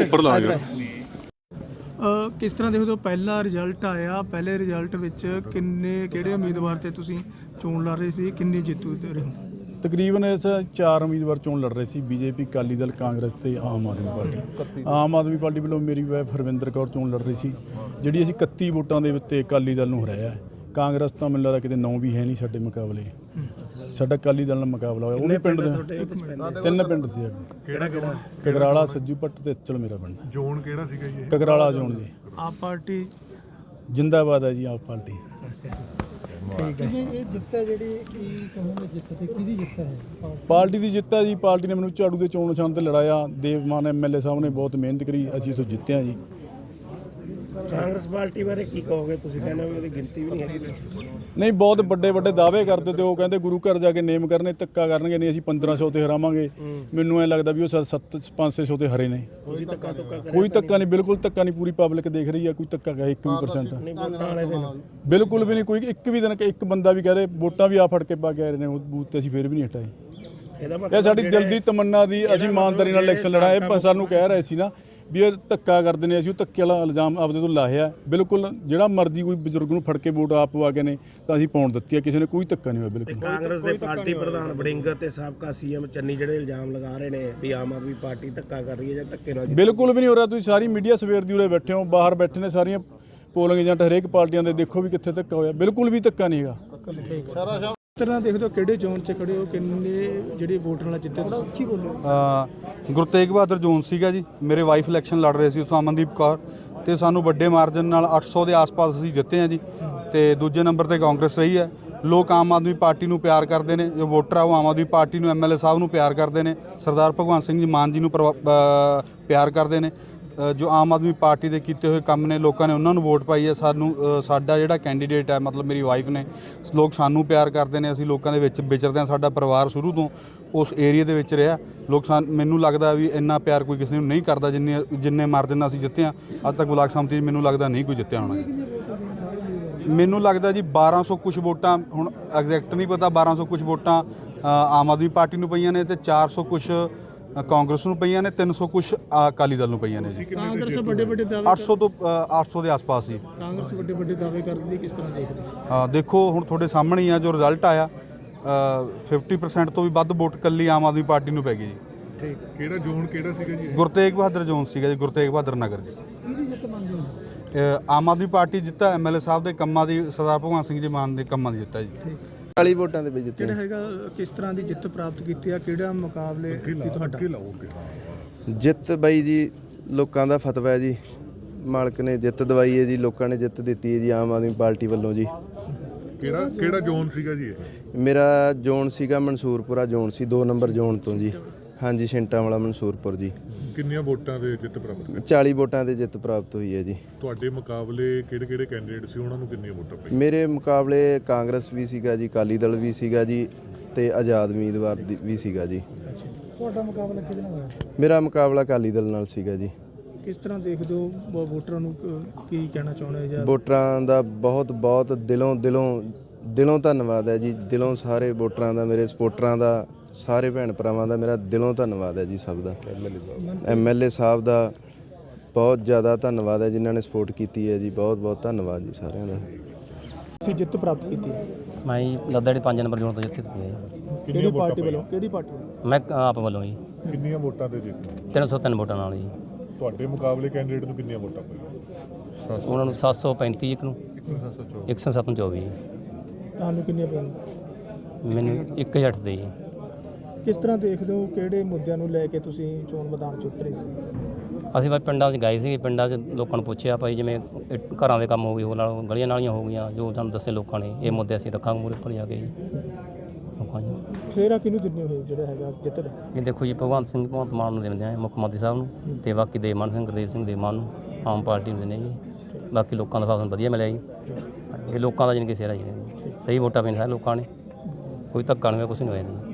ਉੱਪਰ ਲਾ ਗਿਆ ਅ, ਕਿਸ ਤਰ੍ਹਾਂ ਦੇਖੋ ਪਹਿਲਾ ਰਿਜ਼ਲਟ ਆਇਆ ਪਹਿਲੇ ਰਿਜ਼ਲਟ ਵਿੱਚ ਕਿੰਨੇ ਕਿਹੜੇ ਉਮੀਦਵਾਰ ਤੇ ਤੁਸੀਂ ਚੋਣ ਲੜ ਰਹੇ ਸੀ ਕਿੰਨੀ ਜਿੱਤੂ ਤੇ ਰਹੇ? ਹੋ ਤਕਰੀਬਨ ਇਸ ਚਾਰ ਉਮੀਦਵਾਰ ਚੋਣ ਲੜ ਰਹੇ ਸੀ ਬੀਜੇਪੀ ਅਕਾਲੀ ਦਲ ਕਾਂਗਰਸ ਤੇ ਆਮ ਆਦਮੀ ਪਾਰਟੀ। ਆਮ ਆਦਮੀ ਪਾਰਟੀ ਵੱਲੋਂ ਮੇਰੀ ਵਾਈਫ ਹਰਵਿੰਦਰ ਕੌਰ ਚੋਣ ਲੜ ਰਹੀ ਸੀ ਜਿਹੜੀ ਅਸੀਂ 31 ਵੋਟਾਂ ਦੇ ਉੱਤੇ ਅਕਾਲੀ ਦਲ ਨੂੰ ਹਰਾਇਆ। ਹੈ। ਕਾਂਗਰਸ ਤਾਂ ਮੈਨੂੰ ਲੱਗਦਾ ਕਿਤੇ 9 ਵੀ ਹੈ ਨਹੀਂ ਸਾਡੇ ਮੁਕਾਬਲੇ। ਸਾਡਾ ਅਕਾਲੀ ਦਲ ਨਾਲ ਮੁਕਾਬਲਾ ਹੋਇਆ ਉਹ ਵੀ ਪਿੰਡ ਦੇ ਤਿੰਨ ਪਿੰਡ ਸੀ ਕਿਹੜਾ ਕਿਹੜਾ? ਕਗਰਾਲਾ ਸੱਜੂ ਪੱਟ ਤੇ ਅਚਲ ਮੇਰਾ ਪਿੰਡ। ਹੈ। ਜ਼ੋਨ ਕਿਹੜਾ ਸੀਗਾ ਜੀ ਇਹ? ਕਗਰਾਲਾ ਜ਼ੋਨ ਜੀ। ਆਪ ਪਾਰਟੀ? ਜਿੰਦਾਬਾਦ ਹੈ ਜੀ ਆਪ ਪਾਰਟੀ। ਇਹ ਜਿੱਤਾ ਜਿਹੜੀ ਕੀ ਕਹੋਗੇ ਜਿੱਤ ਤੇ ਕਿਹਦੀ ਜਿੱਤ ਹੈ? ਪਾਰਟੀ ਦੀ ਜਿੱਤ ਹੈ ਜੀ ਪਾਰਟੀ ਨੇ ਮੈਨੂੰ ਝਾੜੂ ਦੇ ਚੋਣ ਨਿਸ਼ਾਨ ਤੇ ਲੜਾਇਆ। ਦੇਵਮਾਨ ਐਮਐਲਏ ਸਾਹਿਬ ਨੇ ਬਹੁਤ ਮਿਹਨਤ ਕਰੀ ਅਸੀਂ ਇੱਥੋਂ ਜਿੱਤੇ ਹਾਂ ਜੀ। ਕਾਂਗਰਸ ਪਾਰਟੀ ਬਾਰੇ ਕੀ ਕਹੋਗੇ ਤੁਸੀਂ? ਕਹਿੰਦੇ ਹੋ ਉਹਦੀ ਗਿਣਤੀ ਵੀ ਨਹੀਂ ਹੈਗੀ। ਨਹੀਂ ਬਹੁਤ ਵੱਡੇ ਵੱਡੇ ਦਾਅਵੇ ਕਰਦੇ ਤੇ ਉਹ ਕਹਿੰਦੇ ਗੁਰੂ ਘਰ ਜਾ ਕੇ ਨੇਮ ਕਰਨੇ ਧੱਕਾ ਕਰਨਗੇ ਨਹੀਂ ਅਸੀਂ 1500 ਤੇ ਹਰਾਵਾਂਗੇ। ਮੈਨੂੰ ਐ ਲੱਗਦਾ ਵੀ ਉਹ 7 500 ਤੇ ਹਰੇ ਨੇ। ਕੋਈ ਧੱਕਾ ਨਹੀਂ। ਬਿਲਕੁਲ ਧੱਕਾ ਨਹੀਂ ਪੂਰੀ ਪਬਲਿਕ ਦੇਖ ਰਹੀ ਹੈ ਕੋਈ ਧੱਕਾ ਕਹੇ 1% ਨਹੀਂ ਵੋਟਾਂ ਵਾਲੇ ਦਿਨ। ਬਿਲਕੁਲ ਵੀ ਨਹੀਂ ਕੋਈ ਇੱਕ ਵੀ ਦਿਨ ਇੱਕ ਬੰਦਾ ਵੀ ਕਹੇ ਵੋਟਾਂ ਵੀ ਆ ਫੜ ਕੇ ਪਾ ਕੇ ਆ ਰਹੇ ਨੇ ਉਹ ਬੂਥ ਤੇ ਅਸੀਂ ਫਿਰ ਵੀ ਨਹੀਂ ਹਟਾਏ। ਇਹ ਸਾਡੀ ਦਿਲ ਦੀ ਤਮੰਨਾ ਦੀ ਅਸੀਂ ਇਮਾਨਦਾਰੀ ਨਾਲ ਇਲੈਕਸ਼ਨ ਲੜਾਏ ਪਰ ਸਾਨੂੰ ਕਹਿ ਰਹੇ ਸੀ ਨਾ ਵੀ ਇਹ ਧੱਕਾ ਕਰਦੇ ਨੇ ਅਸੀਂ ਉਹ ਧੱਕੇ ਵਾਲਾ ਇਲਜ਼ਾਮ ਆਪਦੇ ਤੋਂ ਲਾਹਿਆ ਬਿਲਕੁਲ ਜਿਹੜਾ ਮਰਜ਼ੀ ਕੋਈ ਬਜ਼ੁਰਗ ਨੂੰ ਫੜ ਕੇ ਵੋਟ ਆਪ ਪਵਾ ਕੇ ਨੇ ਤਾਂ ਅਸੀਂ ਪਾਉਣ ਦਿੱਤੀ ਹੈ ਕਿਸੇ ਨੇ ਕੋਈ ਧੱਕਾ ਨਹੀਂ ਹੋਇਆ ਬਿਲਕੁਲ। ਕਾਂਗਰਸ ਦੇ ਪਾਰਟੀ ਪ੍ਰਧਾਨ ਬੜਿੰਗ ਤੇ ਸਾਬਕਾ ਸੀਐਮ ਚੰਨੀ ਜਿਹੜੇ ਇਲਜ਼ਾਮ ਲਗਾ ਰਹੇ ਨੇ ਵੀ ਆਮ ਆਦਮੀ ਪਾਰਟੀ ਧੱਕਾ ਕਰ ਰਹੀ ਹੈ ਜਾਂ ਧੱਕੇ ਨਾਲ ਬਿਲਕੁਲ ਵੀ ਨਹੀਂ ਹੋ ਰਿਹਾ ਤੁਸੀਂ ਸਾਰੀ ਮੀਡੀਆ ਸਵੇਰ ਦੀ ਉਰੇ ਬੈਠੇ ਹੋ ਬਾਹਰ ਬੈਠੇ ਨੇ ਸਾਰੀਆਂ ਪੋਲਿੰਗ ਏਜੰਟ ਹਰੇਕ ਪਾਰਟੀਆਂ ਦੇ ਦੇਖੋ ਵੀ ਕਿੱਥੇ ਧੱਕਾ ਹੋਇਆ ਬਿਲਕੁਲ ਵੀ ਧੱਕਾ ਨਹੀਂ ਹੈਗਾ। ਤਰ੍ਹਾਂ ਦੇਖਦੇ ਹੋ ਕਿਹੜੇ ਜ਼ੋਨ 'ਚ ਖੜੇ ਹੋ ਕਿੰਨੇ ਜਿਹੜੇ ਵੋਟਰ ਨਾਲ ਜਿੱਤੇ ਥੋੜਾ ਉੱਚੀ ਬੋਲੋ ਅ, ਗੁਰਤੇਗ ਬਹਾਦਰ ਜੋਨ ਸੀਗਾ ਜੀ ਮੇਰੇ ਵਾਈਫ ਇਲੈਕਸ਼ਨ ਲੜ ਰਹੇ ਸੀ ਉੱਥੋਂ ਅਮਨਦੀਪ ਕੌਰ ਤੇ ਸਾਨੂੰ ਵੱਡੇ ਮਾਰਜਨ ਨਾਲ 800 ਦੇ ਆਸ-ਪਾਸ ਅਸੀਂ ਜਿੱਤੇ ਹਾਂ ਜੀ ਤੇ ਦੂਜੇ ਨੰਬਰ ਤੇ ਕਾਂਗਰਸ ਰਹੀ ਹੈ। ਲੋਕ ਆਮ ਆਦਮੀ ਪਾਰਟੀ ਨੂੰ ਪਿਆਰ ਕਰਦੇ ਨੇ ਜੋ ਵੋਟਰ ਆ ਉਹ ਆਮ ਆਦਮੀ ਪਾਰਟੀ ਨੂੰ ਐਮਐਲਏ ਸਾਹਿਬ ਨੂੰ ਪਿਆਰ ਕਰਦੇ ਨੇ ਸਰਦਾਰ ਭਗਵੰਤ ਸਿੰਘ ਜੀ ਮਾਨ ਜੀ ਨੂੰ ਪਿਆਰ ਕਰਦੇ ਨੇ। ਜੋ ਆਮ ਆਦਮੀ ਪਾਰਟੀ ਦੇ ਕੀਤੇ ਹੋਏ ਕੰਮ ਨੇ ਲੋਕਾਂ ਨੇ ਉਹਨਾਂ ਨੂੰ ਵੋਟ ਪਾਈ ਹੈ। ਸਾਨੂੰ ਸਾਡਾ ਜਿਹੜਾ ਕੈਂਡੀਡੇਟ ਹੈ ਮਤਲਬ ਮੇਰੀ ਵਾਈਫ ਨੇ ਲੋਕ ਸਾਨੂੰ ਪਿਆਰ ਕਰਦੇ ਨੇ ਅਸੀਂ ਲੋਕਾਂ ਦੇ ਵਿੱਚ ਵਿਚਰਦੇ ਹਾਂ ਸਾਡਾ ਪਰਿਵਾਰ ਸ਼ੁਰੂ ਤੋਂ ਉਸ ਏਰੀਆ ਦੇ ਵਿੱਚ ਰਿਹਾ। ਲੋਕ ਸਾਨ- ਮੈਨੂੰ ਲੱਗਦਾ ਵੀ ਇੰਨਾ ਪਿਆਰ ਕੋਈ ਕਿਸੇ ਨੂੰ ਨਹੀਂ ਕਰਦਾ ਜਿੰਨੇ ਜਿੰਨੇ ਮਾਰਜਨ ਨਾਲ ਅਸੀਂ ਜਿੱਤੇ ਹਾਂ। ਅੱਜ ਤੱਕ ਬਲਾਕ ਸੰਮਤੀ ਮੈਨੂੰ ਲੱਗਦਾ ਨਹੀਂ ਕੋਈ ਜਿੱਤਿਆ ਹੋਣਾ। ਮੈਨੂੰ ਲੱਗਦਾ ਜੀ 1200 ਕੁਝ ਵੋਟਾਂ ਹੁਣ ਐਗਜ਼ੈਕਟ ਨਹੀਂ ਪਤਾ 1200 ਕੁਝ ਵੋਟਾਂ ਆਮ ਆਦਮੀ ਪਾਰਟੀ ਨੂੰ ਪਈਆਂ ਨੇ ਤੇ 400 ਕੁਝ ਅ, ਕਾਂਗਰਸ ਨੂੰ ਪਈਆਂ ਨੇ 300 ਕੁਝ ਅਕਾਲੀ ਦਲ ਨੂੰ ਪਈਆਂ ਨੇ ਜੀ। ਕਾਂਗਰਸ ਵੱਡੇ ਵੱਡੇ ਦਾਅਵੇ 800 ਤੋਂ ਅ, 800 ਦੇ ਆਸ-ਪਾਸ ਜੀ। ਕਾਂਗਰਸ ਵੱਡੇ ਵੱਡੇ ਦਾਅਵੇ ਕਰਦੀ ਹੈ ਕਿਸ ਤਰ੍ਹਾਂ ਦੇਖਦੇ ਹੋ? ਅ, ਦੇਖੋ ਹੁਣ ਤੁਹਾਡੇ ਸਾਹਮਣੇ ਹੀ ਆ ਜੋ ਰਿਜ਼ਲਟ ਆਇਆ ਅ, 50% ਤੋਂ ਵੀ ਵੱਧ ਵੋਟ ਕੱਲੀ ਆਮ ਆਦਮੀ ਪਾਰਟੀ ਨੂੰ ਪੈ ਗਈ ਜੀ। ਕਿਹੜਾ ਜ਼ੋਨ ਕਿਹੜਾ ਸੀਗਾ ਜੀ? ਗੁਰਤੇਗ ਬਹਾਦਰ ਜੋਨ ਸੀਗਾ ਜੀ ਗੁਰਤੇਗ ਬਹਾਦਰ ਨਗਰ ਜੀ। ਅ, ਆਮ ਆਦਮੀ ਪਾਰਟੀ ਜਿੱਤਾ ਐਮਐਲਏ ਸਾਹਿਬ ਦੇ ਕੰਮਾਂ ਦੀ ਸਰਦਾਰ ਭਗਵੰਤ ਸਿੰਘ ਜੀ ਮਾਨ ਦੇ ਕੰਮਾਂ ਦੀ ਜਿੱਤਾ ਜੀ। 40 ਵੋਟਾਂ ਦੇ ਵਿੱਚ ਜਿੱਤੇ ਜਿਹੜਾ ਹੈਗਾ ਕਿਸ ਤਰ੍ਹਾਂ ਦੀ ਜਿੱਤ ਪ੍ਰਾਪਤ ਕੀਤੀ ਆ? ਕਿਹੜਾ ਮੁਕਾਬਲੇ ਕੀ ਤੁਹਾਡਾ। ਜਿੱਤ ਬਾਈ ਜੀ ਲੋਕਾਂ ਦਾ ਫਤਵਾ ਹੈ ਜੀ। ਮਾਲਕ ਨੇ ਜਿੱਤ ਦਵਾਈ ਹੈ ਜੀ ਲੋਕਾਂ ਨੇ ਜਿੱਤ ਦਿੱਤੀ ਹੈ ਜੀ ਆਮ ਆਦਮੀ ਪਾਰਟੀ ਵੱਲੋਂ ਜੀ। ਕਿਹੜਾ ਕਿਹੜਾ ਜ਼ੋਨ ਸੀਗਾ ਜੀ ਇਹ? ਮੇਰਾ ਜ਼ੋਨ ਸੀਗਾ ਮਨਸੂਰਪੁਰਾ ਜ਼ੋਨ ਸੀ 2 ਨੰਬਰ ਜ਼ੋਨ ਤੋਂ ਜੀ। ਹਾਂਜੀ ਛਿੰਟਾਂ ਵਾਲਾ ਮਨਸੂਰਪੁਰ ਜੀ। ਕਿੰਨੀਆਂ ਵੋਟਾਂ ਦੇ ਜਿੱਤ ਪ੍ਰਾਪਤ ਕੀਤੀ 40 ਵੋਟਾਂ ਦੇ ਜਿੱਤ ਪ੍ਰਾਪਤ ਹੋਈ ਹੈ ਜੀ। ਤੁਹਾਡੇ ਮੁਕਾਬਲੇ ਕਿਹੜੇ ਕਿਹੜੇ ਕੈਂਡੀਡੇਟ ਸੀ? ਉਹਨਾਂ ਨੂੰ ਕਿੰਨੀਆਂ ਵੋਟਾਂ ਪਈਆਂ? ਮੇਰੇ ਮੁਕਾਬਲੇ ਕਾਂਗਰਸ ਵੀ ਸੀਗਾ ਜੀ ਅਕਾਲੀ ਦਲ ਵੀ ਸੀਗਾ ਜੀ ਤੇ ਆਜ਼ਾਦ ਉਮੀਦਵਾਰ ਦੀ- ਵੀ ਸੀਗਾ ਜੀ। ਤੁਹਾਡਾ ਮੁਕਾਬਲਾ ਕਿਹਦੇ ਨਾਲ ਹੋਇਆ? ਮੇਰਾ ਮੁਕਾਬਲਾ ਅਕਾਲੀ ਦਲ ਨਾਲ ਸੀਗਾ ਜੀ। ਕਿਸ ਤਰ੍ਹਾਂ ਦੇਖਦੇ ਹੋ ਵੋ- ਵੋਟਰਾਂ ਨੂੰ ਕ- ਕੀ ਕਹਿਣਾ ਚਾਹੁੰਦੇ ਹੋ ਜਾਂ ਵੋਟਰਾਂ ਦਾ ਬਹੁਤ ਬਹੁਤ ਦਿਲੋਂ ਦਿਲੋਂ ਦਿਲੋਂ ਧੰਨਵਾਦ ਹੈ ਜੀ। ਦਿਲੋਂ ਸਾਰੇ ਵੋਟਰਾਂ ਦਾ ਮੇਰੇ ਸਪੋਰਟਰਾਂ ਦਾ ਸਾਰੇ ਭੈਣ ਭਰਾਵਾਂ ਦਾ ਮੇਰਾ ਦਿਲੋਂ ਧੰਨਵਾਦ ਹੈ ਜੀ ਸਭ ਦਾ। ਐਮਐਲਏ ਸਾਹਿਬ ਦਾ। ਬਹੁਤ ਜ਼ਿਆਦਾ ਧੰਨਵਾਦ ਹੈ ਜਿਨ੍ਹਾਂ ਨੇ ਸਪੋਰਟ ਕੀਤੀ ਹੈ ਜੀ। ਬਹੁਤ ਬਹੁਤ ਧੰਨਵਾਦ ਜੀ ਸਾਰਿਆਂ ਦਾ। ਤੁਸੀਂ ਜਿੱਤ ਪ੍ਰਾਪਤ ਕੀਤੀ ਹੈ? ਮੈਂ ਜੀ ਲੱਦੜੀ 5 ਨੰਬਰ ਜ਼ੋਨ ਤੋਂ ਜਿੱਤੇ ਸੀ ਜੀ। ਕਿਹੜੀ ਪਾਰਟੀ ਵੱਲੋਂ? ਕਿਹੜੀ ਪਾਰਟੀ ਵੱਲੋਂ? ਮੈਂ ਆਪ ਵੱਲੋਂ ਜੀ। ਕਿੰਨੀਆਂ ਵੋਟਾਂ ਤੇ ਜਿੱਤ 303 ਵੋਟਾਂ ਨਾਲ ਜੀ। ਤੁਹਾਡੇ ਮੁਕਾਬਲੇ ਕੈਂਡੀਡੇਟ ਨੂੰ ਕਿੰਨੀਆਂ ਵੋਟਾਂ ਪਈਆਂ? ਉਹਨਾਂ ਨੂੰ 735 ਇੱਕ ਨੂੰ। 107 ਨੂੰ 24 ਜੀ ਤੁਹਾਨੂੰ ਕਿੰਨੀਆਂ ਪਈਆਂ? ਮੈਨੂੰ 1008 ਦੇ ਜੀ। ਕਿਸ ਤਰ੍ਹਾਂ ਦੇਖਦੇ ਹੋ ਕਿਹੜੇ ਮੁੱਦਿਆਂ ਨੂੰ ਲੈ ਕੇ ਤੁਸੀਂ ਚੋਣ ਮੈਦਾਨ 'ਚ ਉਤਰੇ ਸੀ? ਅਸੀਂ ਬਸ ਪਿੰਡਾਂ 'ਚ ਗਏ ਸੀ ਪਿੰਡਾਂ 'ਚ ਲੋਕਾਂ ਨੂੰ ਪੁੱਛਿਆ ਭਾਈ ਜਿਵੇਂ ਇਹ ਘਰਾਂ ਦੇ ਕੰਮ ਹੋ ਗਏ ਉਹ ਨਾਲ ਗਲੀਆਂ ਨਾਲੀਆਂ ਹੋ ਗਈਆਂ ਜੋ ਸਾਨੂੰ ਦੱਸੇ ਲੋਕਾਂ ਨੇ ਇਹ ਮੁੱਦੇ ਅਸੀਂ ਰੱਖਾਂਗੇ ਮੂਰੇ ਉੱਪਰ ਜਾ ਕੇ ਜੀ। ਲੋਕਾਂ ਨੂੰ। ਸੇਰਾ ਕਿਹਨੂੰ ਦਿੰਦੇ ਹੋਏ ਜਿਹੜਾ ਹੈਗਾ ਜਿੱਤ ਦਾ ਇਹ ਦੇਖੋ ਜੀ ਭਗਵੰਤ ਸਿੰਘ ਭਗਵੰਤ ਮਾਨ ਨੂੰ ਦਿੰਦੇ ਆ ਮੁੱਖ ਮੰਤਰੀ ਸਾਹਿਬ ਨੂੰ ਤੇ ਬਾਕੀ ਦੇਵਮਾਨ ਸਿੰਘ ਗੁਰਦੇਵ ਸਿੰਘ ਦੇਵਮਾਨ ਨੂੰ ਆਮ ਪਾਰਟੀ ਨੂੰ ਦਿੰਦੇ ਜੀ। ਬਾਕੀ ਲੋਕਾਂ ਦਾ ਫਾਸਨ ਵਧੀਆ ਮਿਲਿਆ ਜੀ। ਇਹ ਲੋਕਾਂ ਦਾ ਜਾਣੀ ਕਿ ਸਿਹਰਾ ਜੀ। ਸਹੀ ਵੋਟਾਂ ਪੈਣ ਸਾਰੇ ਲੋਕਾਂ ਨੇ ਕੋਈ ਧੱਕਾ ਨਹੀਂ ਕੁਛ ਨਹੀਂ ਹੋਇਆ ਜੀ।